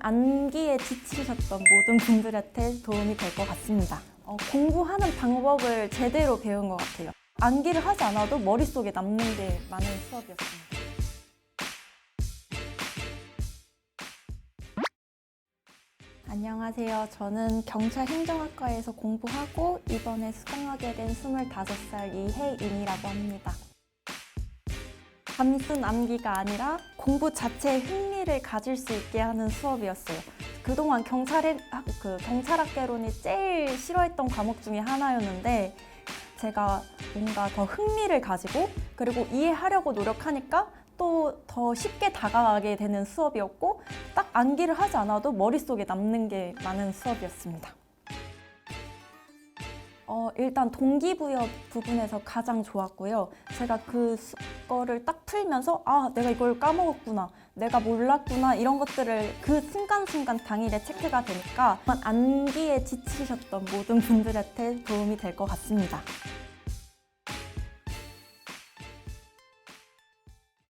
암기에 지치셨던 모든 분들한테 도움이 될 것 같습니다. 어, 공부하는 방법을 제대로 배운 것 같아요. 암기를 하지 않아도 머릿속에 남는 게 많은 수업이었습니다. 안녕하세요. 저는 경찰 행정학과에서 공부하고 이번에 수강하게 된 25살 이혜인이라고 합니다. 단순 암기가 아니라 공부 자체에 흥미를 가질 수 있게 하는 수업이었어요. 그동안 경찰에, 학- 그 경찰학개론이 제일 싫어했던 과목 중에 하나였는데 제가 뭔가 더 흥미를 가지고 그리고 이해하려고 노력하니까 또 더 쉽게 다가가게 되는 수업이었고 딱 암기를 하지 않아도 머릿속에 남는 게 많은 수업이었습니다. 어, 일단 동기부여 부분에서 가장 좋았고요. 제가 그 수- 거를 딱 풀면서 아, 내가 이걸 까먹었구나. 내가 몰랐구나. 이런 것들을 그 순간순간 당일에 체크가 되니까 암기에 지치셨던 모든 분들한테 도움이 될 것 같습니다.